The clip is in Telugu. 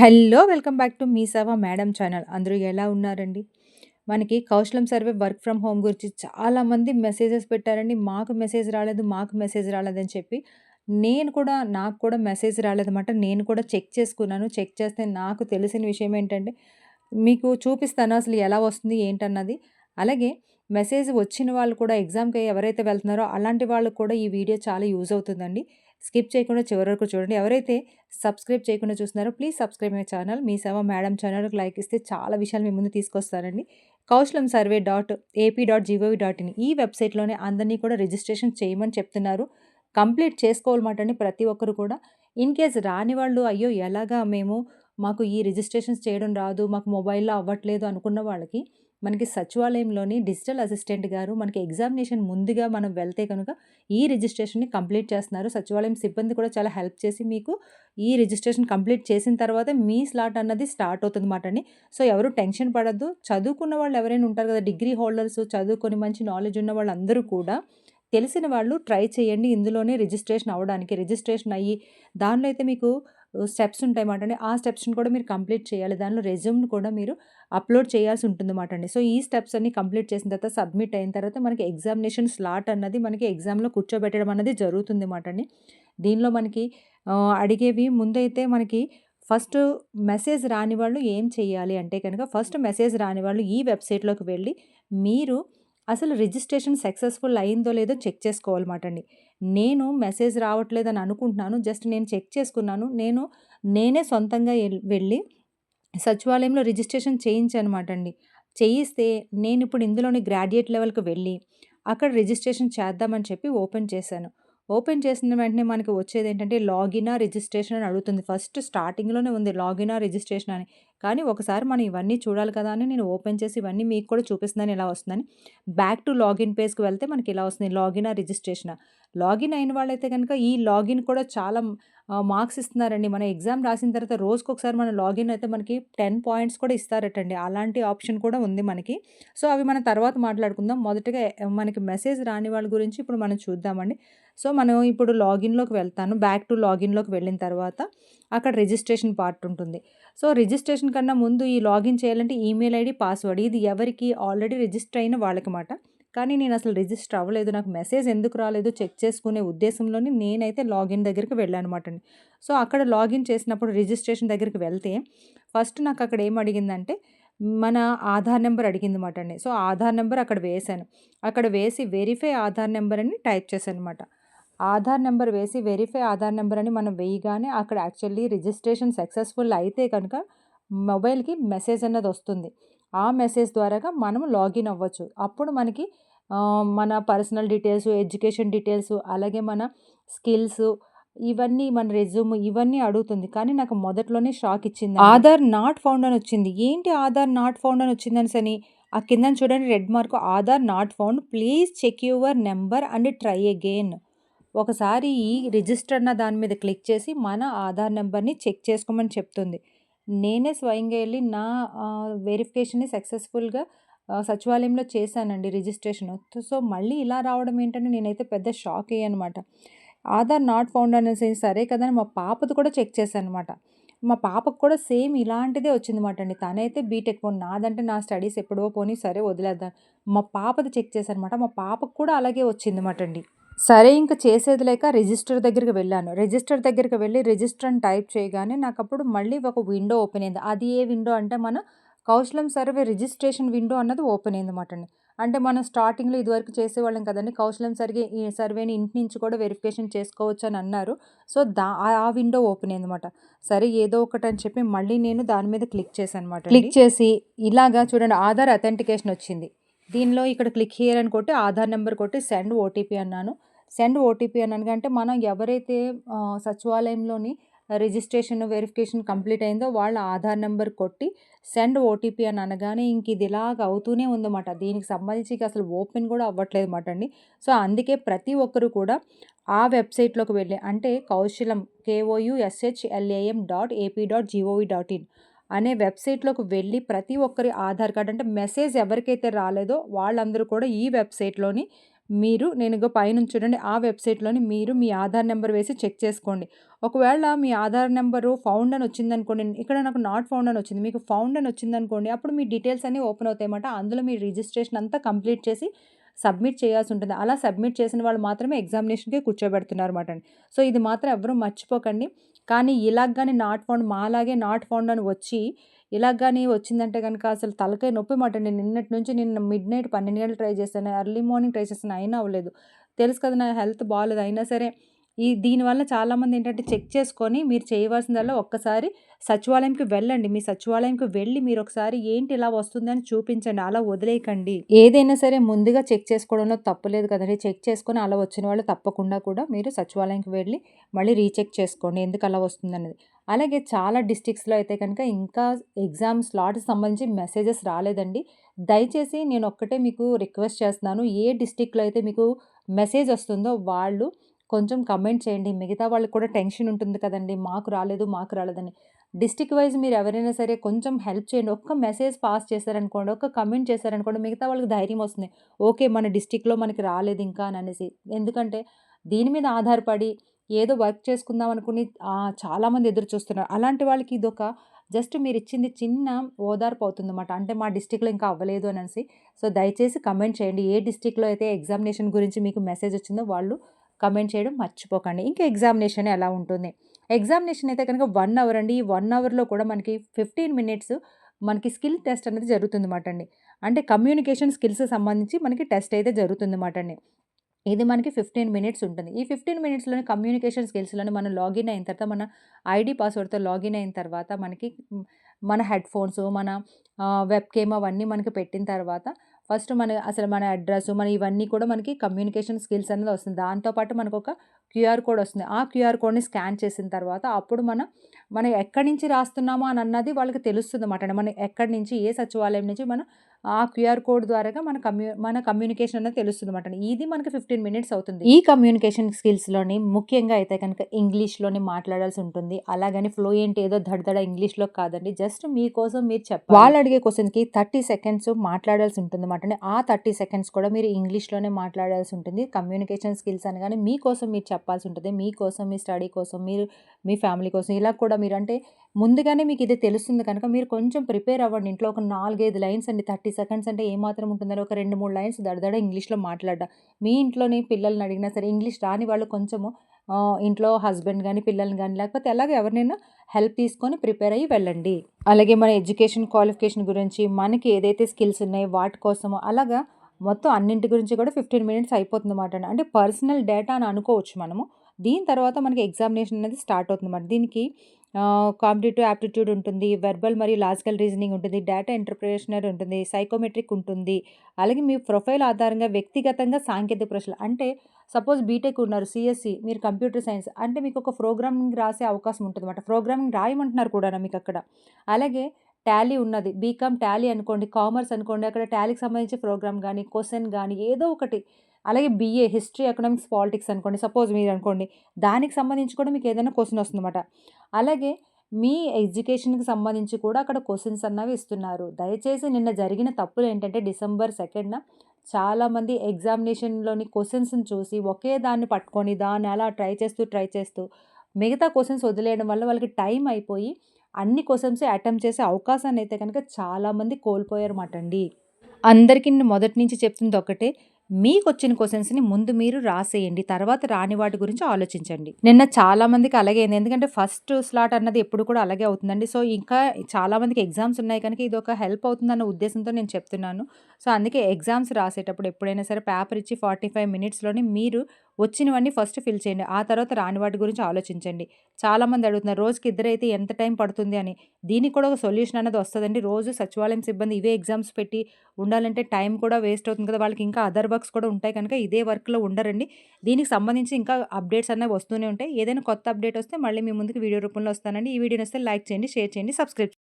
Hello! Welcome back to Mee Seva madam channel. అందరూ ఎలా ఉన్నారండి? మనకి Kaushalam survey work from home గురించి చాలామంది మెసేజెస్ పెట్టారండి. మాకు మెసేజ్ రాలేదు, మాకు మెసేజ్ రాలేదని చెప్పి. నేను కూడా నాకు కూడా మెసేజ్ రాలేదన్నమాట. నేను కూడా చెక్ చేసుకున్నాను. చెక్ చేస్తే నాకు తెలిసిన విషయం ఏంటంటే, మీకు చూపిస్తాను అసలు ఎలా వస్తుంది ఏంటన్నది. అలాగే మెసేజ్ వచ్చిన వాళ్ళు కూడా ఎగ్జామ్‌కి ఎవరైతే వెళ్తున్నారో అలాంటి వాళ్ళకి కూడా ఈ వీడియో చాలా యూజ్ అవుతుందండి. స్కిప్ చేయకుండా చివరి వరకు చూడండి. ఎవరైతే సబ్స్క్రైబ్ చేయకుండా చూస్తున్నారో please subscribe my channel. Mee Seva madam ఛానల్‌కి లైక్ ఇస్తే చాలా విషయాలు మీ ముందు తీసుకొస్తానండి. Kaushalam survey dot AP dot G O V dot in ఈ వెబ్‌సైట్‌లోనే అందరిని కూడా రిజిస్ట్రేషన్ చేయమని చెప్తున్నారు. కంప్లీట్ చేసుకోవాలన్నమాటండి ప్రతి ఒక్కరు కూడా. ఇన్ కేస్ రాని వాళ్ళు అయ్యో! ఎలాగా మేము మాకు ఈ రిజిస్ట్రేషన్స్ చేయడం రాదు, మాకు మొబైల్‌లో అవ్వట్లేదు అనుకున్న వాళ్ళకి మనకి సచివాలయంలోని డిజిటల్ అసిస్టెంట్ గారు మనకి ఎగ్జామినేషన్ ముందుగా మనం వెళ్తే కనుక ఈ రిజిస్ట్రేషన్‌ని కంప్లీట్ చేస్తున్నారు. సచివాలయం సిబ్బంది కూడా చాలా హెల్ప్ చేసి మీకు ఈ రిజిస్ట్రేషన్ కంప్లీట్ చేసిన తర్వాత మీ స్లాట్ అన్నది స్టార్ట్ అవుతుంది మాట అండి సో, ఎవరు టెన్షన్ పడద్దు చదువుకున్న వాళ్ళు ఎవరైనా ఉంటారు కదా! డిగ్రీ హోల్డర్స్ చదువుకొని మంచి నాలెడ్జ్ ఉన్న వాళ్ళందరూ కూడా తెలిసిన వాళ్ళు ట్రై చేయండి. ఇందులోనే రిజిస్ట్రేషన్ అవ్వడానికి. రిజిస్ట్రేషన్ అయ్యి దానిలో అయితే మీకు స్టెప్స్ ఉంటాయన్నమాటండి. ఆ స్టెప్స్‌ని కూడా మీరు కంప్లీట్ చేయాలి. దానిలో రెజ్యూమ్‌ని కూడా మీరు అప్‌లోడ్ చేయాల్సి ఉంటుందన్నమాటండి. సో, ఈ స్టెప్స్ అన్నీ కంప్లీట్ చేసిన తర్వాత సబ్మిట్ అయిన తర్వాత మనకి ఎగ్జామినేషన్ స్లాట్ అన్నది మనకి ఎగ్జామ్‌లో కూర్చోబెట్టడం అన్నది అండి దీనిలో మనకి అడిగేవి ముందైతే మనకి ఫస్ట్ మెసేజ్ రాని వాళ్ళు ఏం చేయాలి అంటే కనుక ఫస్ట్ మెసేజ్ రాని వాళ్ళు ఈ వెబ్‌సైట్‌లోకి వెళ్ళి మీరు అసలు రిజిస్ట్రేషన్ సక్సెస్‌ఫుల్ అయిందో లేదో చెక్ చేసుకోవాలన్నమాటండి. నేను మెసేజ్ రావట్లేదని అనుకుంటున్నాను. జస్ట్ నేను చెక్ చేసుకున్నాను. నేను నేనే సొంతంగా వెళ్ళి సచివాలయంలో రిజిస్ట్రేషన్ చేయించానన్నమాటండి. చేయిస్తే నేను ఇప్పుడు ఇందులోని గ్రాడ్యుయేట్ లెవెల్‌కి వెళ్ళి అక్కడ రిజిస్ట్రేషన్ చేద్దామని చెప్పి ఓపెన్ చేశాను. ఓపెన్ చేసిన వెంటనే మనకి వచ్చేది ఏంటంటే లాగిన్ లాగినా, రిజిస్ట్రేషన్ అని అడుగుతుంది. ఫస్ట్ స్టార్టింగ్‌లోనే ఉంది లాగినా, రిజిస్ట్రేషన్ అని. కానీ ఒకసారి మనం ఇవన్నీ చూడాలి కదా! అని నేను ఓపెన్ చేసి ఇవన్నీ మీకు కూడా చూపిస్తుందని ఇలా వస్తుందని. బ్యాక్ టు లాగిన్ పేజ్‌కి వెళ్తే మనకి ఇలా వస్తుంది. లాగినా, రిజిస్ట్రేషనా. లాగిన్ అయిన వాళ్ళైతే కనుక ఈ లాగిన్ కూడా చాలా మార్క్స్ ఇస్తున్నారండి. మన ఎగ్జామ్ రాసిన తర్వాత రోజుకొకసారి మన లాగిన్ అయితే మనకి 10 పాయింట్స్ కూడా ఇస్తారటండి. అలాంటి ఆప్షన్ కూడా ఉంది మనకి. సో, అవి మనం తర్వాత మాట్లాడుకుందాం. మొదటగా మనకి మెసేజ్ రాని వాళ్ళ గురించి ఇప్పుడు మనం చూద్దామండి. సో, మనం ఇప్పుడు లాగిన్‌లోకి వెళ్తాను. బ్యాక్ టు లాగిన్‌లోకి వెళ్ళిన తర్వాత అక్కడ రిజిస్ట్రేషన్ పార్ట్ ఉంటుంది. సో, రిజిస్ట్రేషన్ కన్నా ముందు ఈ లాగిన్ చేయాలంటే ఈమెయిల్ ఐడి పాస్వర్డ్ ఇది ఎవరికి ఆల్రెడీ రిజిస్టర్ అయిన వాళ్ళకమాట. కానీ నేను అసలు రిజిస్టర్ అవ్వలేదు. నాకు మెసేజ్ ఎందుకు రాలేదు చెక్ చేసుకునే ఉద్దేశంలోనే నేనైతే లాగిన్ దగ్గరికి వెళ్ళాను అండి సో, అక్కడ లాగిన్ చేసినప్పుడు రిజిస్ట్రేషన్ దగ్గరికి వెళ్తే ఫస్ట్ నాకు అక్కడ ఏం అడిగిందంటే మన ఆధార్ నెంబర్ అడిగింది అనమాట అండి సో, ఆధార్ నెంబర్ అక్కడ వేశాను. అక్కడ వేసి వెరిఫై ఆధార్ నెంబర్ అని టైప్ చేశానన్నమాట. ఆధార్ నెంబర్ వేసి వెరిఫై ఆధార్ నెంబర్ అని మనం వేయగానే అక్కడ యాక్చువల్లీ రిజిస్ట్రేషన్ సక్సెస్‌ఫుల్ అయితే కనుక మొబైల్‌కి మెసేజ్ అన్నది వస్తుంది. ఆ మెసేజ్ ద్వారాగా మనం లాగిన్ అవ్వచ్చు. అప్పుడు మనకి మన పర్సనల్ డీటెయిల్స్, ఎడ్యుకేషన్ డీటెయిల్స్ అలాగే మన స్కిల్స్ ఇవన్నీ మన రెజ్యూమ్ ఇవన్నీ అడుగుతుంది. కానీ నాకు మొదట్లోనే షాక్ ఇచ్చింది ఆధార్ నాట్ ఫౌండ్ అని వచ్చింది. ఏంటి ఆధార్ నాట్ ఫౌండ్ అని వచ్చిందని సని ఆ కింద చూడండి red mark Aadhaar not found please check your number and try again. ఒకసారి ఈ రిజిస్టర్ అన్న దాని మీద క్లిక్ చేసి మన ఆధార్ నెంబర్ని చెక్ చేసుకోమని చెప్తుంది. నేనే స్వయంగా వెళ్ళి నా వెరిఫికేషన్‌ని సక్సెస్‌ఫుల్‌గా సచివాలయంలో చేశానండి రిజిస్ట్రేషన్ సో, మళ్ళీ ఇలా రావడం ఏంటంటే నేనైతే పెద్ద షాక్ అయ్యానన్నమాట. ఆధార్ నాట్ ఫౌండ్ అనేసి సరే కదా! అని మా పాపది కూడా చెక్ చేశానన్నమాట. మా పాపకు కూడా సేమ్ ఇలాంటిదే వచ్చిందన్నమాటండి. తనైతే బీటెక్ పోనీ నాదంటే నా స్టడీస్ ఎప్పుడో పోనీ సరే వదిలేద్దాం. మా పాపది చెక్ చేశానన్నమాట. మా పాపకు కూడా అలాగే వచ్చిందన్నమాటండి. సరే ఇంక చేసేది లేక రిజిస్టర్ దగ్గరికి వెళ్ళాను. రిజిస్టర్ దగ్గరికి వెళ్ళి రిజిస్టర్ అని టైప్ చేయగానే నాకు అప్పుడు మళ్ళీ ఒక విండో ఓపెన్ అయింది. అది ఏ విండో అంటే మన కౌశలం సర్వే రిజిస్ట్రేషన్ విండో అన్నది ఓపెన్ అయిందన్నమాటండి. అంటే మనం స్టార్టింగ్‌లో ఇదివరకు చేసేవాళ్ళం కదండీ! కౌశలం సర్గే ఈ సర్వేని ఇంటి నుంచి కూడా వెరిఫికేషన్ చేసుకోవచ్చు అని అన్నారు. సో, దా ఆ విండో ఓపెన్ అయిందన్నమాట. సరే ఏదో ఒకటి అని చెప్పి మళ్ళీ నేను దాని మీద క్లిక్ చేశానన్నమాటండి. క్లిక్ చేసి ఇలాగా చూడండి ఆధార్ అథెంటికేషన్ వచ్చింది. దీనిలో ఇక్కడ క్లిక్ హియర్ అని కొట్టి ఆధార్ నెంబర్ కొట్టి సెండ్ ఓటీపీ అన్నాను. సెండ్ ఓటీపీ అన్నాను అంటే మనం ఎవరైతే సచివాలయంలోని రిజిస్ట్రేషన్, వెరిఫికేషన్ కంప్లీట్ అయిందో వాళ్ళ ఆధార్ నెంబర్ కొట్టి సెండ్ ఓటీపీ అని అనగానే ఇంక ఇది ఇలాగ అవుతూనే ఉందన్నమాట. దీనికి సంబంధించి అసలు ఓపెన్ కూడా అవ్వట్లేదు అన్నమాట అండి. సో, అందుకే ప్రతి ఒక్కరు కూడా ఆ వెబ్‌సైట్‌లోకి వెళ్ళి అంటే కౌశలం కేఓయుఎస్హెచ్ఎల్ఏఎం dot AP dot GOV dot in అనే వెబ్‌సైట్‌లోకి వెళ్ళి ప్రతి ఒక్కరి ఆధార్ కార్డ్ అంటే మెసేజ్ ఎవరికైతే రాలేదో వాళ్ళందరూ కూడా ఈ వెబ్‌సైట్‌లోని మీరు నేను ఇగో పైన చూడండి ఆ వెబ్‌సైట్‌లోని మీరు మీ ఆధార్ నెంబర్ వేసి చెక్ చేసుకోండి. ఒకవేళ మీ ఆధార్ నెంబరు ఫౌండ్ అని వచ్చిందనుకోండి. ఇక్కడ నాకు నాట్ ఫౌండ్ అని వచ్చింది. మీకు ఫౌండ్ అని వచ్చిందనుకోండి. అప్పుడు మీ డీటెయిల్స్ అన్నీ ఓపెన్ అవుతాయన్నమాట. అందులో మీ రిజిస్ట్రేషన్ అంతా కంప్లీట్ చేసి సబ్మిట్ చేయాల్సి ఉంటుంది. అలా సబ్మిట్ చేసిన వాళ్ళు మాత్రమే ఎగ్జామినేషన్‌కి కూర్చోబెడుతున్నారు అనమాట సో, ఇది మాత్రం ఎవరూ మర్చిపోకండి. కానీ ఇలాగ కానీ నాట్ ఫౌండ్ మాలాగే నాట్ ఫౌండ్ అని వచ్చి ఇలా కానీ వచ్చిందంటే కనుక అసలు తలకాయ నొప్పి మాట నేను నిన్నటి నుంచి నేను మిడ్‌నైట్ 12 గంటలు ట్రై చేశాను. ఎర్లీ మార్నింగ్ ట్రై చేశాను. అయినా అవ్వలేదు. తెలుసు కదా! నా హెల్త్ బాగాలేదు అయినా సరే ఈ దీనివల్ల చాలామంది ఏంటంటే చెక్ చేసుకొని మీరు చేయవలసిందల్లా ఒక్కసారి సచివాలయంకి వెళ్ళండి. మీ సచివాలయంకి వెళ్ళి మీరు ఒకసారి ఏంటి ఇలా వస్తుందని చూపించండి. అలా వదిలేయకండి. ఏదైనా సరే ముందుగా చెక్ చేసుకోవడంలో తప్పలేదు కదండి చెక్ చేసుకొని అలా వచ్చిన వాళ్ళు తప్పకుండా కూడా మీరు సచివాలయంకి వెళ్ళి మళ్ళీ రీచెక్ చేసుకోండి. ఎందుకు అలా వస్తుందనేది. అలాగే చాలా డిస్ట్రిక్ట్స్‌లో అయితే కనుక ఇంకా ఎగ్జామ్ స్లాట్‌కి సంబంధించి మెసేజెస్ రాలేదండి. దయచేసి నేను ఒక్కటే మీకు రిక్వెస్ట్ చేస్తున్నాను. ఏ డిస్ట్రిక్ట్‌లో అయితే మీకు మెసేజ్ వస్తుందో వాళ్ళు కొంచెం కమెంట్ చేయండి. మిగతా వాళ్ళకి కూడా టెన్షన్ ఉంటుంది కదండి మాకు రాలేదు, మాకు రాలేదని. డిస్టిక్ వైస్ మీరు ఎవరైనా సరే కొంచెం హెల్ప్ చేయండి. ఒక్క మెసేజ్ పాస్ చేశారనుకోండి, ఒక్క కమెంట్ చేశారనుకోండి మిగతా వాళ్ళకి ధైర్యం వస్తుంది. ఓకే. మన డిస్ట్రిక్ట్‌లో మనకి రాలేదు ఇంకా అని అనేసి. ఎందుకంటే దీని మీద ఆధారపడి ఏదో వర్క్ చేసుకుందాం అనుకుని చాలామంది ఎదురు చూస్తున్నారు. అలాంటి వాళ్ళకి ఇదొక జస్ట్ మీరు ఇచ్చింది చిన్న ఓదార్పు అవుతుందన్నమాట. అంటే మా డిస్ట్రిక్ట్‌లో ఇంకా అవ్వలేదు అనేసి. సో, దయచేసి కమెంట్ చేయండి. ఏ డిస్టిక్లో అయితే ఎగ్జామినేషన్ గురించి మీకు మెసేజ్ వచ్చిందో వాళ్ళు కమెంట్ చేయడం మర్చిపోకండి. ఇంకా ఎగ్జామినేషన్ ఎలా ఉంటుంది? ఎగ్జామినేషన్ అయితే కనుక వన్ అవర్ అండి. ఈ వన్ అవర్‌లో కూడా మనకి 15 మినిట్స్ మనకి స్కిల్ టెస్ట్ అనేది జరుగుతుంది అండి. అంటే కమ్యూనికేషన్ స్కిల్స్ సంబంధించి మనకి టెస్ట్ అయితే జరుగుతుంది అండి. ఇది మనకి 15 మినిట్స్ ఉంటుంది. ఈ 15 మినిట్స్‌లోనే కమ్యూనికేషన్ స్కిల్స్‌లోనే మనం లాగిన్ అయిన తర్వాత మన ఐడి పాస్వర్డ్‌తో లాగిన్ అయిన తర్వాత మనకి మన హెడ్ ఫోన్స్ మన వెబ్ వెబ్‌కేమ్ అవన్నీ మనకి పెట్టిన తర్వాత ఫస్ట్ మన అసలు మన అడ్రస్ మన ఇవన్నీ కూడా మనకి కమ్యూనికేషన్ స్కిల్స్ అనేది వస్తుంది. దాంతోపాటు మనకు ఒక క్యూఆర్ కోడ్ వస్తుంది. ఆ క్యూఆర్ కోడ్‌ని స్కాన్ చేసిన తర్వాత అప్పుడు మనం మనం ఎక్కడి నుంచి రాస్తున్నామో అని అన్నది వాళ్ళకి తెలుస్తుంది అన్నమాట మనం ఎక్కడి నుంచి ఏ సచివాలయం నుంచి మనం ఆ క్యూఆర్ కోడ్ ద్వారాగా మన కమ్యూ మన కమ్యూనికేషన్ అనేది తెలుస్తుందన్నమాట. ఇది మనకి 15 మినిట్స్ అవుతుంది. ఈ కమ్యూనికేషన్ స్కిల్స్‌లోని ముఖ్యంగా అయితే కనుక ఇంగ్లీష్‌లోనే మాట్లాడాల్సి ఉంటుంది. అలాగని ఫ్లూయెంట్ ఏదో దడదడ ఇంగ్లీష్‌లో కాదండి. జస్ట్ మీకోసం మీరు చెప్పాలి. వాళ్ళు అడిగే క్వెషన్‌కి 30 సెకండ్స్ మాట్లాడాల్సి ఉంటుందన్నమాట. ఆ 30 సెకండ్స్ కూడా మీరు ఇంగ్లీష్‌లోనే మాట్లాడాల్సి ఉంటుంది. కమ్యూనికేషన్ స్కిల్స్ అనగానే మీకోసం మీరు చెప్పాల్సి ఉంటుంది. మీకోసం, మీ స్టడీ కోసం, మీరు మీ ఫ్యామిలీ కోసం ఇలా కూడా మీరు అంటే ముందుగానే మీకు ఇది తెలుస్తుంది కనుక మీరు కొంచెం ప్రిపేర్ అవ్వండి. ఇంట్లో ఒక 4, 5 లైన్స్ అండి. 30 సెకండ్స్ అంటే ఏమాత్రం ఉంటుందని ఒక 2, 3 లైన్స్ దడదడ ఇంగ్లీష్‌లో మాట్లాడడం. మీ ఇంట్లోని పిల్లల్ని అడిగినా సరే ఇంగ్లీష్ రాని వాళ్ళు కొంచెము ఇంట్లో హస్బెండ్ కానీ పిల్లల్ని కానీ లేకపోతే అలాగే ఎవరినైనా హెల్ప్ తీసుకొని ప్రిపేర్ అయ్యి వెళ్ళండి. అలాగే మన ఎడ్యుకేషన్ క్వాలిఫికేషన్ గురించి మనకి ఏదైతే స్కిల్స్ ఉన్నాయో వాటి కోసము అలాగా మొత్తం అన్నింటి గురించి కూడా 15 మినిట్స్ అయిపోతుంది అన్నమాట అంటే పర్సనల్ డేటా అని అనుకోవచ్చు మనము. దీని తర్వాత మనకి ఎగ్జామినేషన్ అనేది స్టార్ట్ అవుతుంది అవుతుందన్నమాట. దీనికి కాంపిటేటివ్ యాప్టిట్యూడ్ ఉంటుంది. వెర్బల్ మరియు లాజికల్ రీజనింగ్ ఉంటుంది. డేటా ఇంటర్ప్రిటేషనర్ ఉంటుంది. సైకోమెట్రిక్ ఉంటుంది. అలాగే మీ ప్రొఫైల్ ఆధారంగా వ్యక్తిగతంగా సాంకేతిక ప్రశ్నలు అంటే సపోజ్ బీటెక్ ఉన్నారు. సిఎస్సి మీరు కంప్యూటర్ సైన్స్ అంటే మీకు ఒక ప్రోగ్రామింగ్ రాసే అవకాశం ఉంటుంది అన్నమాట ప్రోగ్రామింగ్ రాయమంటున్నారు కూడా మీకు అక్కడ అలాగే టాలీ ఉన్నది. బీకామ్ టాలీ అనుకోండి. కామర్స్ అనుకోండి. అక్కడ టాలీకి సంబంధించి ప్రోగ్రామ్ కానీ క్వశ్చన్ కానీ ఏదో ఒకటి. అలాగే బీఏ హిస్టరీ, ఎకనామిక్స్, పాలిటిక్స్ అనుకోండి. సపోజ్ మీరు అనుకోండి దానికి సంబంధించి కూడా మీకు ఏదైనా క్వశ్చన్ వస్తుందన్నమాట. అలాగే మీ ఎడ్యుకేషన్‌కి సంబంధించి కూడా అక్కడ క్వశ్చన్స్ అన్నవి ఇస్తున్నారు. దయచేసి నిన్న జరిగిన తప్పులు ఏంటంటే డిసెంబర్ సెకండ్న చాలామంది ఎగ్జామినేషన్‌లోని క్వశ్చన్స్ని చూసి ఒకే దాన్ని పట్టుకొని దాన్ని అలా ట్రై చేస్తూ, ట్రై చేస్తూ మిగతా క్వశ్చన్స్ వదిలేయడం వల్ల వాళ్ళకి టైం అయిపోయి అన్ని క్వశ్చన్సే అటెంప్ట్ చేసే అవకాశాన్ని అయితే కనుక చాలామంది కోల్పోయారన్నమాట అండి. అందరికీ నేను మొదటి నుంచి చెప్తుంది ఒకటే. మీకొచ్చిన క్వశ్చన్స్ని ముందు మీరు రాసేయండి. తర్వాత రాని వాటి గురించి ఆలోచించండి. నిన్న చాలామందికి అలాగే అయింది. ఎందుకంటే ఫస్ట్ స్లాట్ అన్నది ఎప్పుడు కూడా అలాగే అవుతుందండి. సో, ఇంకా చాలామందికి ఎగ్జామ్స్ ఉన్నాయి కనుక ఇది ఒక హెల్ప్ అవుతుందన్న ఉద్దేశంతో నేను చెప్తున్నాను. సో, అందుకే ఎగ్జామ్స్ రాసేటప్పుడు ఎప్పుడైనా సరే పేపర్ ఇచ్చి 45 మినిట్స్‌లోనే మీరు వచ్చినవన్నీ ఫస్ట్ ఫిల్ చేయండి. ఆ తర్వాత రాని వాటి గురించి ఆలోచించండి. చాలామంది అడుగుతున్నారు. రోజుకి ఇద్దరైతే ఎంత టైం పడుతుంది అని. దీనికి కూడా ఒక సొల్యూషన్ అనేది వస్తుందండి రోజు సచివాలయం సిబ్బంది ఇవే ఎగ్జామ్స్ పెట్టి ఉండాలంటే టైం కూడా వేస్ట్ అవుతుంది కదా! వాళ్ళకి ఇంకా అదర్ వర్క్స్ కూడా ఉంటాయి కనుక ఇదే వర్క్‌లో ఉండరండి. దీనికి సంబంధించి ఇంకా అప్డేట్స్ అనేవి వస్తూనే ఉంటాయి. ఏదైనా కొత్త అప్డేట్ వస్తే మళ్ళీ మీ ముందుకు వీడియో రూపంలో వస్తానండి. ఈ వీడియో వస్తే లైక్ చేయండి, షేర్ చేయండి, సబ్స్క్రైబ్